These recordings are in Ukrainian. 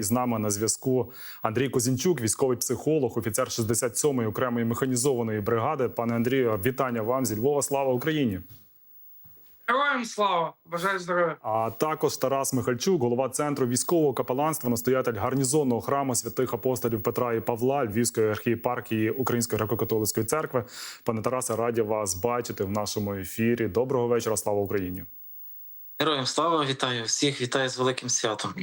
І з нами на зв'язку Андрій Козінчук, військовий психолог, офіцер 67-ї окремої механізованої бригади. Пане Андрію, вітання вам зі Львова. Слава Україні! Героям слава! Бажаю здоров'я! А також Тарас Михальчук, голова центру військового капеланства, настоятель гарнізонного храму святих апостолів Петра і Павла Львівської архієпархії Української греко-католицької церкви. Пане Тарасе, раді вас бачити в нашому ефірі. Доброго вечора. Слава Україні! Героям слава вітаю всіх, вітаю з великим святом.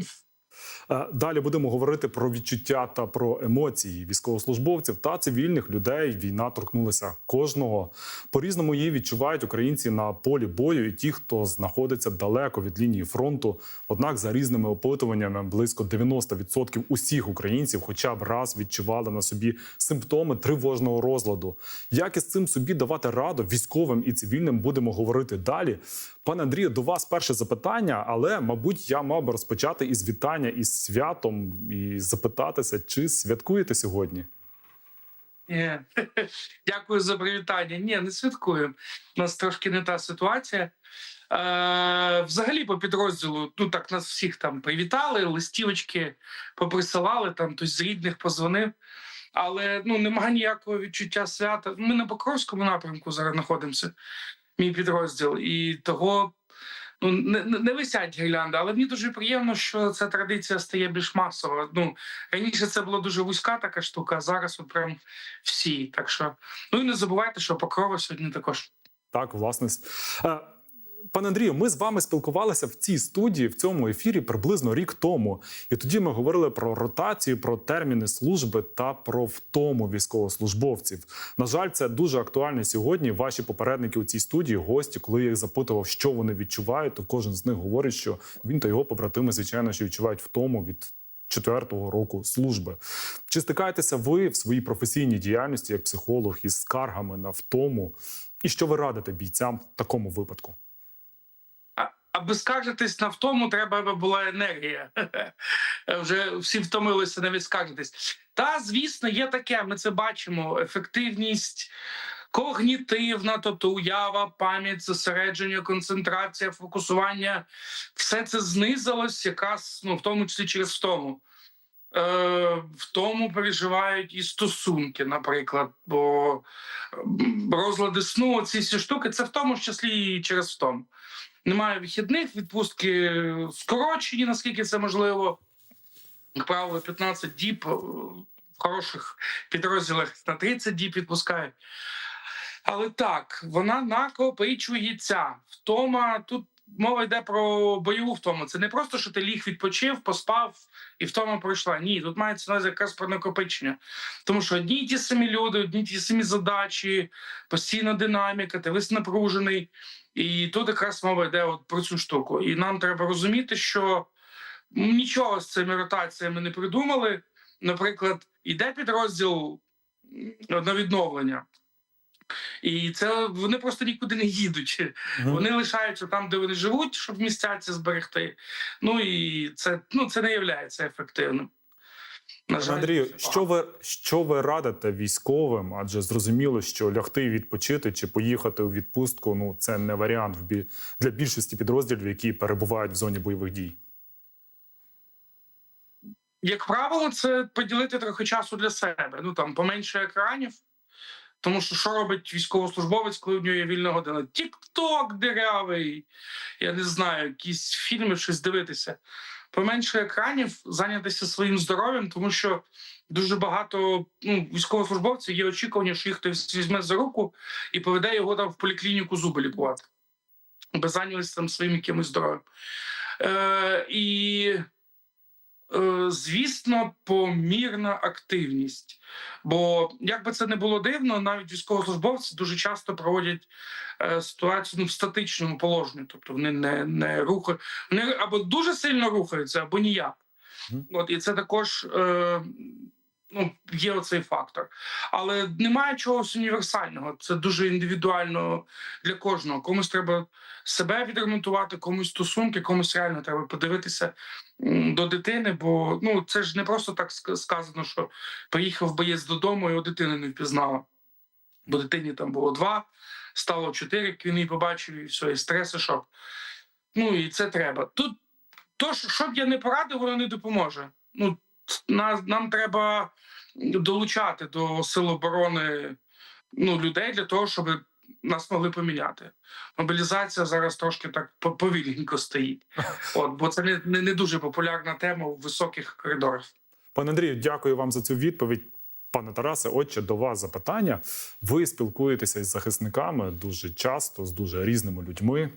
Е, Далі будемо говорити про відчуття та про емоції військовослужбовців та цивільних людей. Війна торкнулася кожного. По різному її відчувають українці на полі бою, і ті, хто знаходиться далеко від лінії фронту. Однак, за різними опитуваннями, близько 90% усіх українців, хоча б раз відчували на собі симптоми тривожного розладу. Як із цим собі давати раду військовим і цивільним будемо говорити далі. Пане Андрію, до вас перше запитання, але мабуть, я мав би розпочати із вітання із святом і запитатися, чи святкуєте сьогодні? Ні. Дякую за привітання. Ні, не святкуємо. У нас трошки не та ситуація. Е, взагалі, по підрозділу, ну так нас всіх там привітали, листівочки поприсилали, там хтось з рідних позвонив. Але ну немає ніякого відчуття свята. Ми на Покровському напрямку зараз знаходимося, мій підрозділ, і того ну не, не висять гірлянди, але мені дуже приємно, що ця традиція стає більш масова. Ну раніше це була дуже вузька така штука, а зараз от прям всі. Так що ну і не забувайте, що покрова сьогодні також. Так, власне. Пане Андрію, ми з вами спілкувалися в цій студії в цьому ефірі приблизно рік тому. І тоді ми говорили про ротацію, про терміни служби та про втому військовослужбовців. На жаль, це дуже актуально сьогодні. Ваші попередники у цій студії, гості, коли я їх запитував, що вони відчувають, то кожен з них говорить, що він та його побратими, звичайно, що відчувають втому від. Четвертого року служби чи стикаєтеся ви в своїй професійній діяльності як психолог із скаргами на втому, і що ви радите бійцям в такому випадку? Аби скаржитись на втому, треба, аби була енергія. Вже всі втомилися навіть скаржитись. Та, звісно, є таке. Ми це бачимо. Ефективність когнітивна, тобто уява, пам'ять, зосередження, концентрація, фокусування. Все це знизилось, якраз ну, в тому числі через втому. Е, в тому переживають і стосунки, наприклад, бо розлади сну, ці всі штуки, це в тому числі і через втому. Немає вихідних, відпустки скорочені, наскільки це можливо. Як правило, 15 діб е, в хороших підрозділах на 30 діб відпускають. Але так, вона накопичується. Втома тут мова йде про бойову втому. Це не просто, що ти ліг відпочив, поспав і втома пройшла. Ні, тут мається на якраз про накопичення. Тому що одні й ті самі люди, одні й ті самі задачі, постійна динаміка, ти весь напружений. І тут якраз мова йде от про цю штуку. І нам треба розуміти, що нічого з цими ротаціями не придумали. Наприклад, іде підрозділ на відновлення. І це вони просто нікуди не їдуть. Вони лишаються там, де вони живуть, щоб місця ці зберегти. Ну і це ну це не є ефективним. На Пане Андрію, що ви що ви радите військовим? Адже зрозуміло, що лягти відпочити чи поїхати у відпустку ну це не варіант для більшості підрозділів, які перебувають в зоні бойових дій. як правило, це поділити трохи часу для себе. Ну там поменше екранів. Тому що що робить військовослужбовець, коли в нього є вільна година? Тік-ток дирявий, я не знаю, якісь фільми, щось дивитися. Поменше екранів, зайнятися своїм здоров'ям, тому що дуже багато ну, військовослужбовців є очікування, що їх хтось візьме за руку і поведе його там в поліклініку зуби лікувати. Без зайнялися там своїм якимось здоров'ям. Е, і звісно, помірна активність. Бо як би це не було дивно, навіть військовослужбовці дуже часто проводять е, ситуацію ну, в статичному положенні, тобто вони не, не рухають, вони або дуже сильно рухаються, або ніяк. От і це також е, ну, є оцей фактор. Але немає чогось універсального. Це дуже індивідуально для кожного. Комусь треба себе відремонтувати, комусь стосунки, комусь реально треба подивитися до дитини. Бо ну це ж не просто так сказано, що приїхав боєць додому, його дитини не впізнала. Бо дитині там було два, стало чотири, як він її побачив, і все, і стрес, і шок. Ну і це треба. Тут то, що б я не порадив, воно не допоможе. Ну на, нам треба долучати до сил оборони ну, людей для того, щоб нас могли поміняти. Мобілізація зараз трошки так повільненько стоїть. От, бо це не, не, не дуже популярна тема в високих коридорах. Пане Андрію, дякую вам за цю відповідь. Пане Тарасе, отче, до вас запитання. Ви спілкуєтеся із захисниками дуже часто, з дуже різними людьми.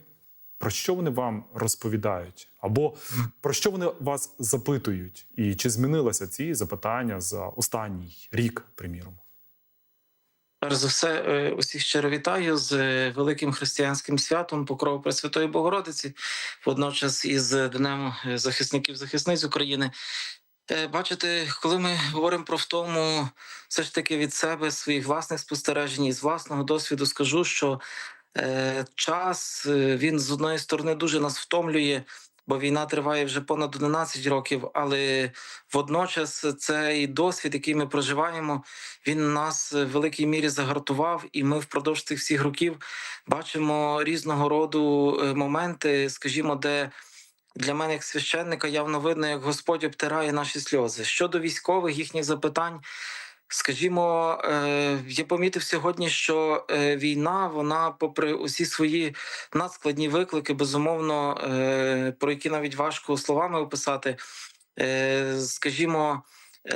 Про що вони вам розповідають? Або про що вони вас запитують? І чи змінилися ці запитання за останній рік, приміром? Перш за все, е, усіх щиро вітаю з е, великим християнським святом Покрову Пресвятої Богородиці, водночас із Днем е, захисників захисниць України. Бачите, коли ми говоримо про втому, все ж таки від себе своїх власних спостережень і з власного досвіду скажу, що час е, він з одної сторони дуже нас втомлює, бо війна триває вже понад 11 років, але водночас цей досвід, який ми проживаємо, він нас в великій мірі загартував, і ми впродовж цих всіх років бачимо різного роду е, моменти, скажімо, де. Для мене, як священника, явно видно, як Господь обтирає наші сльози. Щодо військових їхніх запитань, скажімо, е, я помітив сьогодні, що е, війна, вона, попри усі свої надскладні виклики, безумовно, е, про які навіть важко словами описати, скажімо,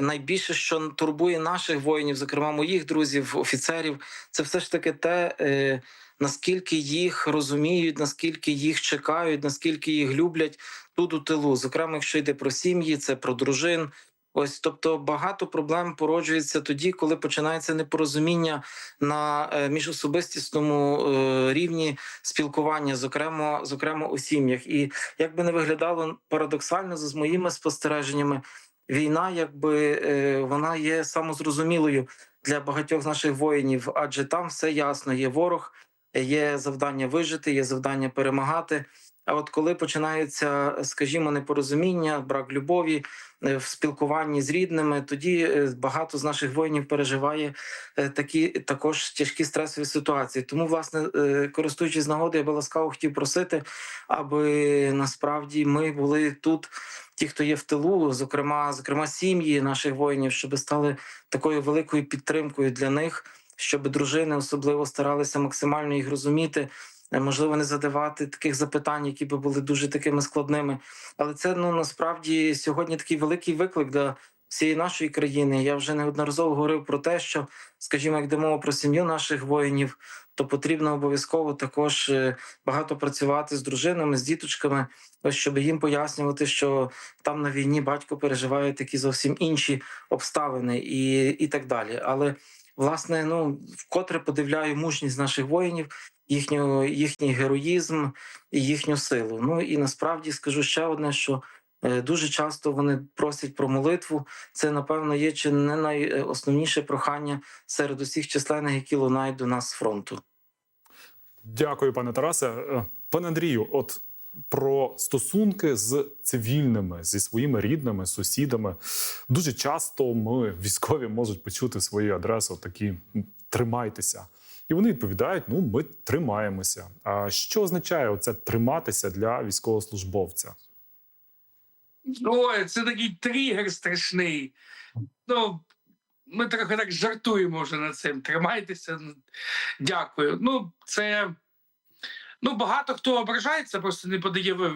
найбільше, що турбує наших воїнів, зокрема моїх друзів, офіцерів, це все ж таки те, наскільки їх розуміють, наскільки їх чекають, наскільки їх люблять тут у тилу. Зокрема, якщо йде про сім'ї, це про дружин. Ось, тобто, багато проблем породжується тоді, коли починається непорозуміння на е, міжособистісному е, рівні спілкування, зокрема, зокрема у сім'ях. І як би не виглядало парадоксально з моїми спостереженнями, війна, якби е, вона є самозрозумілою для багатьох наших воїнів, адже там все ясно. Є ворог, є завдання вижити, є завдання перемагати. А от коли починаються, скажімо, непорозуміння, брак любові е, в спілкуванні з рідними, тоді е, багато з наших воїнів переживає е, такі також тяжкі стресові ситуації. Тому, власне, користуючись нагодою, я би ласкаво хотів просити, аби насправді ми були тут. Ті, хто є в тилу, зокрема, зокрема, сім'ї наших воїнів, щоб стали такою великою підтримкою для них, щоб дружини особливо старалися максимально їх розуміти, можливо, не задавати таких запитань, які би були дуже такими складними. Але це ну насправді сьогодні такий великий виклик для всієї нашої країни. Я вже неодноразово говорив про те, що, скажімо, як мова про сім'ю наших воїнів, то потрібно обов'язково також е, багато працювати з дружинами, з діточками, ось щоб їм пояснювати, що там на війні батько переживає такі зовсім інші обставини і, і так далі. Але власне, ну вкотре подивляю мужність наших воїнів, їхню, їхній героїзм і їхню силу. Ну і насправді скажу ще одне, що е, дуже часто вони просять про молитву. Це напевно є чи не найосновніше прохання серед усіх численних, які лунають до нас з фронту. Дякую, пане Тарасе. Е, Пане Андрію, от про стосунки з цивільними, зі своїми рідними, сусідами. Дуже часто ми, військові, можуть почути свою адресу такі тримайтеся. І вони відповідають: ну, ми тримаємося. А що означає оце триматися для військовослужбовця? Ой, це такий тригер страшний. Ну, ми трохи так жартуємо вже над цим. Тримайтеся. Дякую. Ну, це. Ну, багато хто ображається, просто не подає е,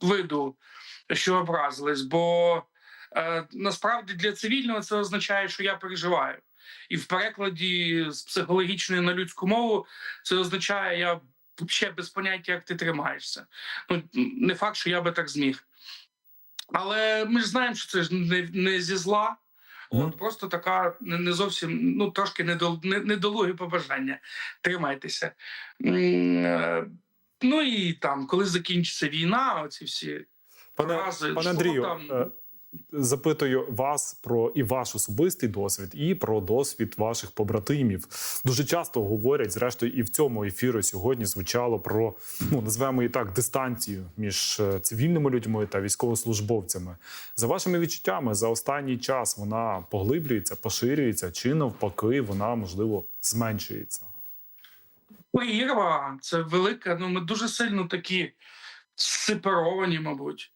виду, що образились. Бо е, насправді для цивільного це означає, що я переживаю. І в перекладі з психологічної на людську мову це означає, я ще без поняття, як ти тримаєшся. Ну, не факт, що я би так зміг. Але ми ж знаємо, що це ж не, не зі зла. От просто така не, зовсім ну трошки недол, не, недолуге побажання. Тримайтеся. Е, Ну і там, коли закінчиться війна, оці всі Пане, фрази, пане Андрію, там? Запитую вас про і ваш особистий досвід, і про досвід ваших побратимів. Дуже часто говорять, зрештою, і в цьому ефірі сьогодні звучало про ну назвемо і так дистанцію між е, цивільними людьми та військовослужбовцями. За вашими відчуттями, за останній час вона поглиблюється, поширюється, чи навпаки, вона можливо зменшується. Прірва це велика. Ну ми дуже сильно такі сепаровані, мабуть.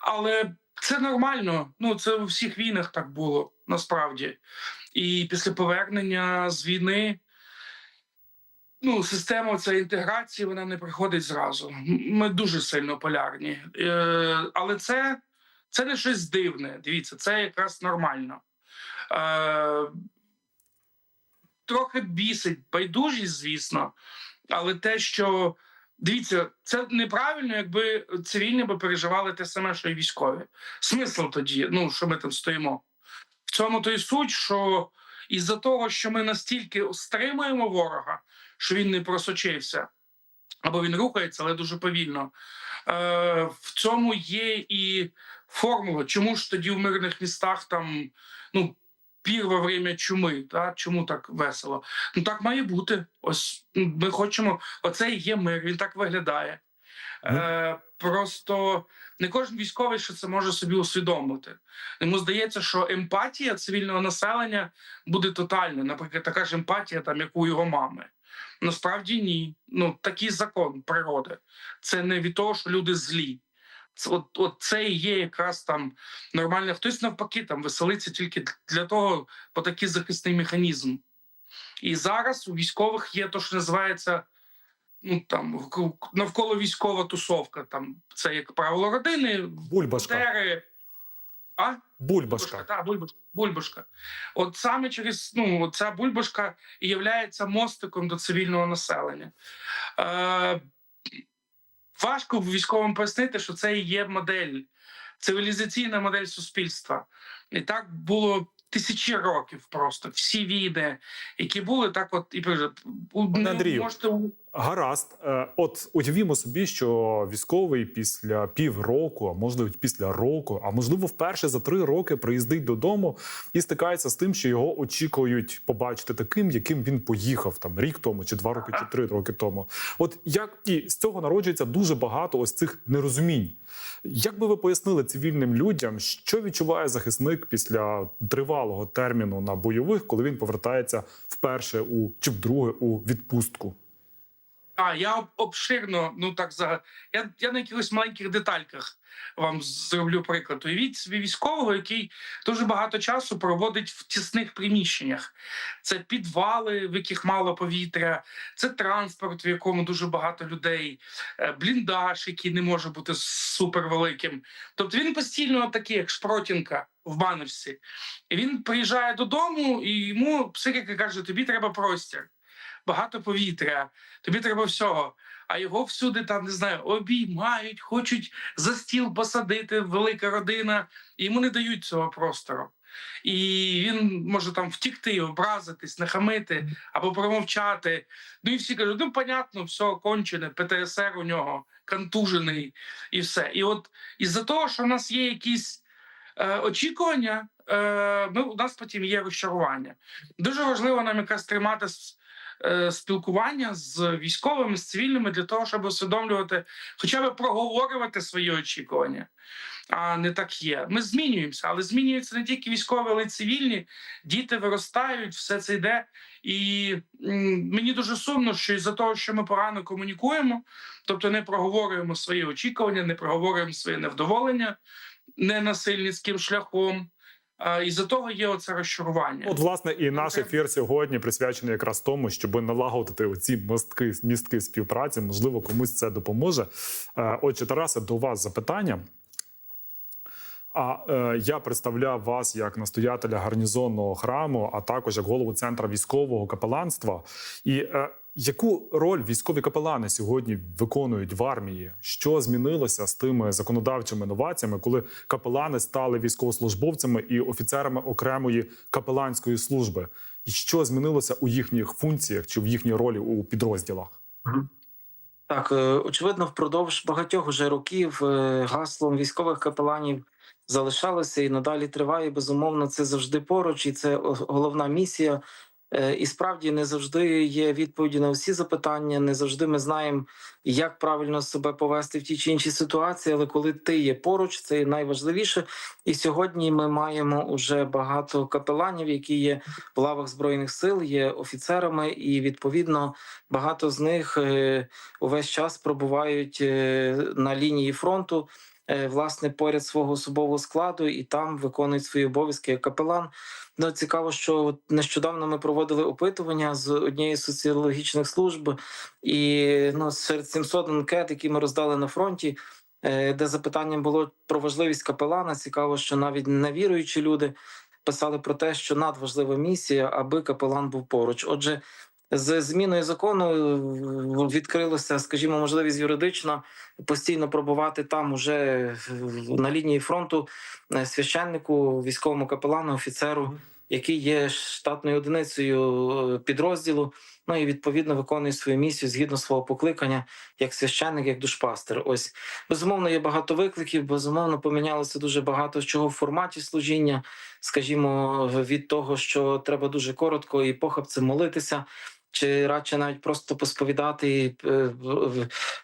Але Це нормально. Ну це у всіх війнах так було насправді. І після повернення з війни. Ну, система цієї інтеграції вона не приходить зразу. Ми дуже сильно полярні. Е, але це, це не щось дивне. Дивіться, це якраз нормально. Е, трохи бісить байдужість, звісно, але те, що дивіться, це неправильно, якби цивільні би переживали те саме, що і військові. Смисл тоді, ну що ми там стоїмо. В цьому то й суть, що із-за того, що ми настільки стримуємо ворога, що він не просочився, або він рухається, але дуже повільно. Е, в цьому є і формула. Чому ж тоді в мирних містах там ну, пір во время чуми? Та? Чому так весело? Ну так має бути. Ось ми хочемо. Оце і є мир, він так виглядає. Е, просто не кожен військовий що це може собі усвідомити. Йому здається, що емпатія цивільного населення буде тотальна. Наприклад, така ж емпатія, там як у його мами. Насправді ні. Ну такий закон природи. Це не від того, що люди злі. От, от це і є якраз там нормально. Хтось навпаки там веселиться тільки для того, бо такий захисний механізм. І зараз у військових є те, що називається ну там навколо військова тусовка. Там це як правило родини, Бульбашка. тери. А? Бульбашка. Бульбашка, та, бульбашка, бульбашка. От саме через ну, ця бульбашка і є мостиком до цивільного населення. Е, важко військовим пояснити, що це є модель, цивілізаційна модель суспільства. І так було тисячі років просто. Всі війни, які були, так от і. Андрію, можете у- Гаразд, Е, от уявімо собі, що військовий після півроку, а можливо після року, а можливо, вперше за три роки приїздить додому і стикається з тим, що його очікують побачити таким, яким він поїхав там рік тому, чи два роки, чи три роки тому. От як і з цього народжується дуже багато ось цих нерозумінь. Як би ви пояснили цивільним людям, що відчуває захисник після тривалого терміну на бойових, коли він повертається вперше у чи вдруге у відпустку? А, я обширно, ну так за я, я на якихось маленьких детальках вам зроблю приклад. Уявіть собі військового, який дуже багато часу проводить в тісних приміщеннях. Це підвали, в яких мало повітря, це транспорт, в якому дуже багато людей, е, бліндаж, який не може бути супервеликим. Тобто він постійно такий, як шпротінка в баночці. Він приїжджає додому, і йому психіка каже: тобі треба простір. Багато повітря, тобі треба всього. А його всюди там не знаю, обіймають, хочуть за стіл посадити, велика родина, і йому не дають цього простору. І він може там втікти, образитись, нахамити або промовчати. Ну і всі кажуть: ну, понятно, все кончене, ПТСР у нього контужений і все. І от із-за того, що в нас є якісь е, очікування, е, ми, у нас потім є розчарування. Дуже важливо нам якраз тримати спілкування з військовими, з цивільними для того, щоб усвідомлювати, хоча б проговорювати свої очікування. А не так є. Ми змінюємося, але змінюються не тільки військові, але й цивільні. Діти виростають, все це йде. І мені дуже сумно, що із-за того, що ми погано комунікуємо, тобто не проговорюємо свої очікування, не проговорюємо своє невдоволення ненасильницьким шляхом. А, із-за того є оце розчарування. От, власне, і наш ефір сьогодні присвячений якраз тому, щоб налагодити оці мостки, містки співпраці. Можливо, комусь це допоможе. Е, Отже, Тарасе, до вас запитання. А е, я представляв вас як настоятеля гарнізонного храму, а також як голову центру військового капеланства. І е, яку роль військові капелани сьогодні виконують в армії? Що змінилося з тими законодавчими новаціями, коли капелани стали військовослужбовцями і офіцерами окремої капеланської служби? І що змінилося у їхніх функціях чи в їхній ролі у підрозділах? Так, е, очевидно, впродовж багатьох уже років е, гаслом військових капеланів залишалося і надалі триває. Безумовно, це завжди поруч, і це головна місія. Е, І справді не завжди є відповіді на всі запитання. Не завжди ми знаємо, як правильно себе повести в тій чи іншій ситуації. Але коли ти є поруч, це найважливіше. І сьогодні ми маємо уже багато капеланів, які є в лавах збройних сил, є офіцерами, і відповідно багато з них е, увесь час пробувають е, на лінії фронту. Е, власне поряд свого особового складу і там виконують свої обов'язки як капелан. Ну, цікаво, що нещодавно ми проводили опитування з однієї соціологічних служб, і ну, серед 700 анкет, які ми роздали на фронті, е, де запитання було про важливість капелана. Цікаво, що навіть невіруючі люди писали про те, що надважлива місія, аби капелан був поруч. Отже, з зміною закону відкрилося, скажімо, можливість юридично постійно пробувати там уже на лінії фронту е, священнику, військовому капелану, офіцеру, який є штатною одиницею е, підрозділу. Ну і відповідно виконує свою місію згідно свого покликання як священник, як душпастер. Ось безумовно є багато викликів. Безумовно, помінялося дуже багато чого в форматі служіння. Скажімо, від того, що треба дуже коротко і похабцем молитися. Чи радше навіть просто посповідати, і, е,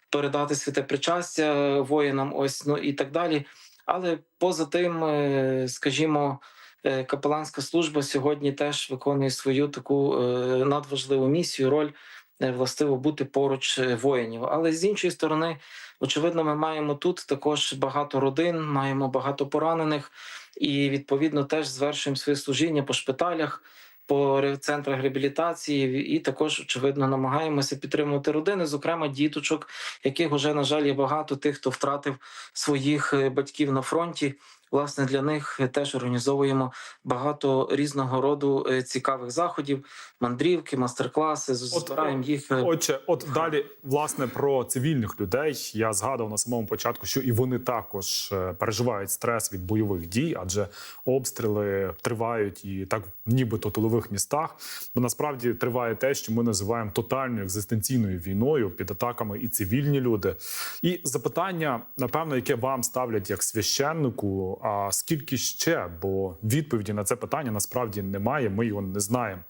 передати святе причастя воїнам, ось ну і так далі. Але поза тим, е, скажімо, е, капеланська служба сьогодні теж виконує свою таку надважливу місію, роль властиво бути поруч воїнів. Але з іншої сторони, очевидно, ми маємо тут також багато родин, маємо багато поранених, і відповідно теж звершуємо своє служіння по шпиталях. По центрах реабілітації і також очевидно намагаємося підтримувати родини, зокрема діточок, яких вже на жаль є багато тих, хто втратив своїх е, батьків на фронті. Власне, для них теж організовуємо багато різного роду е, цікавих заходів, мандрівки, мастер-класи. Збираємо їх. е, Отже, от далі, власне, про цивільних людей я згадував на самому початку, що і вони також е, переживають стрес від бойових дій, адже обстріли тривають і так, нібито тилових містах. Бо насправді триває те, що ми називаємо тотальною екзистенційною війною під атаками і цивільні люди. І запитання, напевно, яке вам ставлять як священнику. А скільки ще? Бо відповіді на це питання насправді немає. Ми його не знаємо.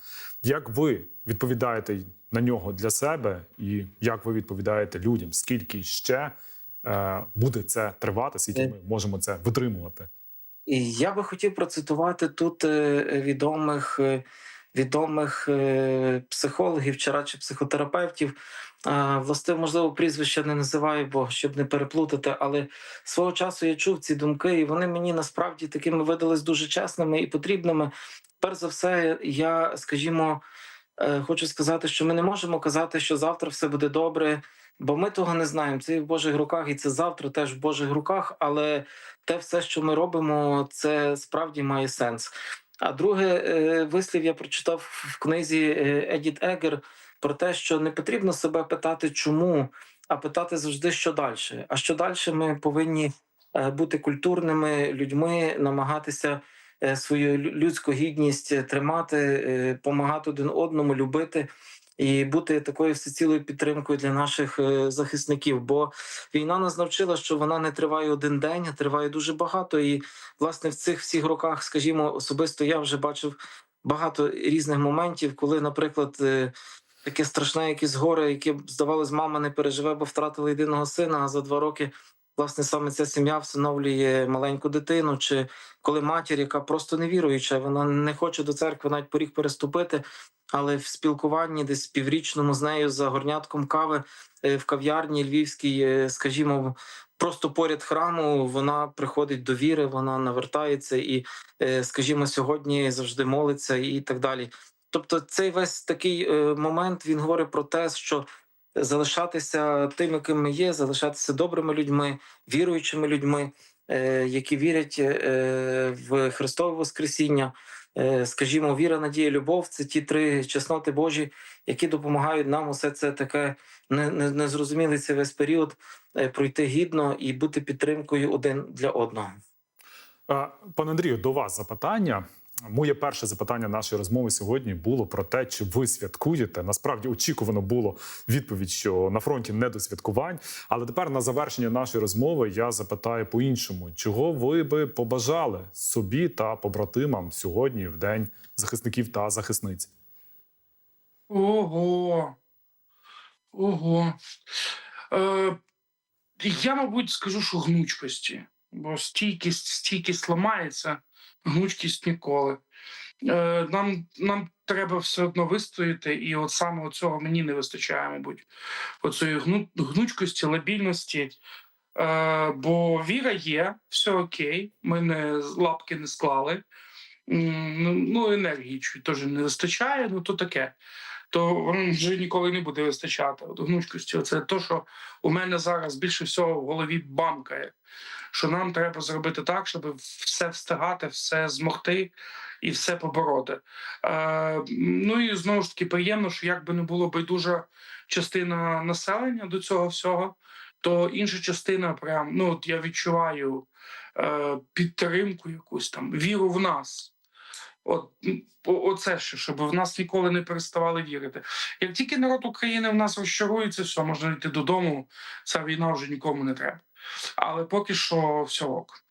Як ви відповідаєте на нього для себе, і як ви відповідаєте людям? Скільки ще е, буде це тривати? Скільки Е. ми можемо це витримувати? І я би хотів процитувати тут е, відомих, відомих психологів чи радше психотерапевтів. Властиво, можливо, прізвища не називаю, бо щоб не переплутати. Але свого часу я чув ці думки, і вони мені насправді такими видались дуже чесними і потрібними. Перш за все, я, скажімо, е, хочу сказати, що ми не можемо казати, що завтра все буде добре. Бо ми того не знаємо. Це в Божих руках, і це завтра теж в Божих руках. Але те все, що ми робимо, це справді має сенс. А друге, е, вислів я прочитав в книзі е, Едіт Егер про те, що не потрібно себе питати, чому, а питати завжди, що далі. А що далі ми повинні е, бути культурними людьми, намагатися е, свою людську гідність тримати, допомагати один одному, любити. І бути такою всецілою підтримкою для наших е, захисників. Бо війна нас навчила, що вона не триває один день, а триває дуже багато. І власне в цих всіх роках, скажімо, особисто я вже бачив багато різних моментів, коли, наприклад, е, таке страшне якесь горе, яке здавалось, мама не переживе, бо втратила єдиного сина. А за два роки власне саме ця сім'я всиновлює маленьку дитину. Чи коли матір, яка просто невіруюча, вона не хоче до церкви навіть поріг переступити. Але в спілкуванні десь піврічному з нею за горнятком кави е, в кав'ярні львівській, е, скажімо, просто поряд храму вона приходить до віри, вона навертається і, е, скажімо, сьогодні завжди молиться і так далі. Тобто, цей весь такий е, момент він говорить про те, що залишатися тими, ким ми є, залишатися добрими людьми, віруючими людьми, е, які вірять е, в Христове Воскресіння. Скажімо, віра, надія, любов це ті три чесноти Божі, які допомагають нам усе це таке не, не, незрозумілий цей весь період пройти гідно і бути підтримкою один для одного. Пане Андрію, до вас запитання. Моє перше запитання нашої розмови сьогодні було про те, чи ви святкуєте. Насправді очікувано було відповідь, що на фронті не до святкувань. Але тепер на завершення нашої розмови я запитаю по-іншому, чого ви би побажали собі та побратимам сьогодні в день захисників та захисниць? Ого. Ого. Е, я, мабуть, скажу, що гнучкості. Бо стійкість, стійкість ламається, гнучкість ніколи. Е, нам, нам треба все одно вистояти, і от саме цього мені не вистачає, мабуть. Оцієї гну, гнучкості, лабільності. Е, бо віра є, все окей. Ми не лапки не склали. Ну, ну енергії теж не вистачає, ну то таке. То воно вже ніколи не буде вистачати. От гнучкості, це те, що у мене зараз більше всього в голові бамкає. Що нам треба зробити так, щоб все встигати, все змогти і все побороти. Е, ну і знову ж таки приємно, що як би не було байдужа частина населення до цього всього, то інша частина, прям ну от я відчуваю е, підтримку, якусь там віру в нас. От о- оце ще, щоб в нас ніколи не переставали вірити. Як тільки народ України в нас розчарується, все можна йти додому. Ця війна вже нікому не треба. Але поки що все ок.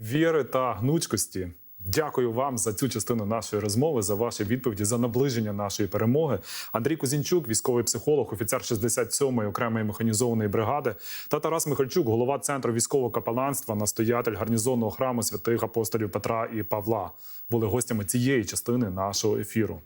віри та гнучкості. Дякую вам за цю частину нашої розмови, за ваші відповіді, за наближення нашої перемоги. Андрій Кузінчук, військовий психолог, офіцер 67-ї окремої механізованої бригади, та Тарас Михальчук, голова центру військового капеланства, настоятель гарнізонного храму святих апостолів Петра і Павла, були гостями цієї частини нашого ефіру.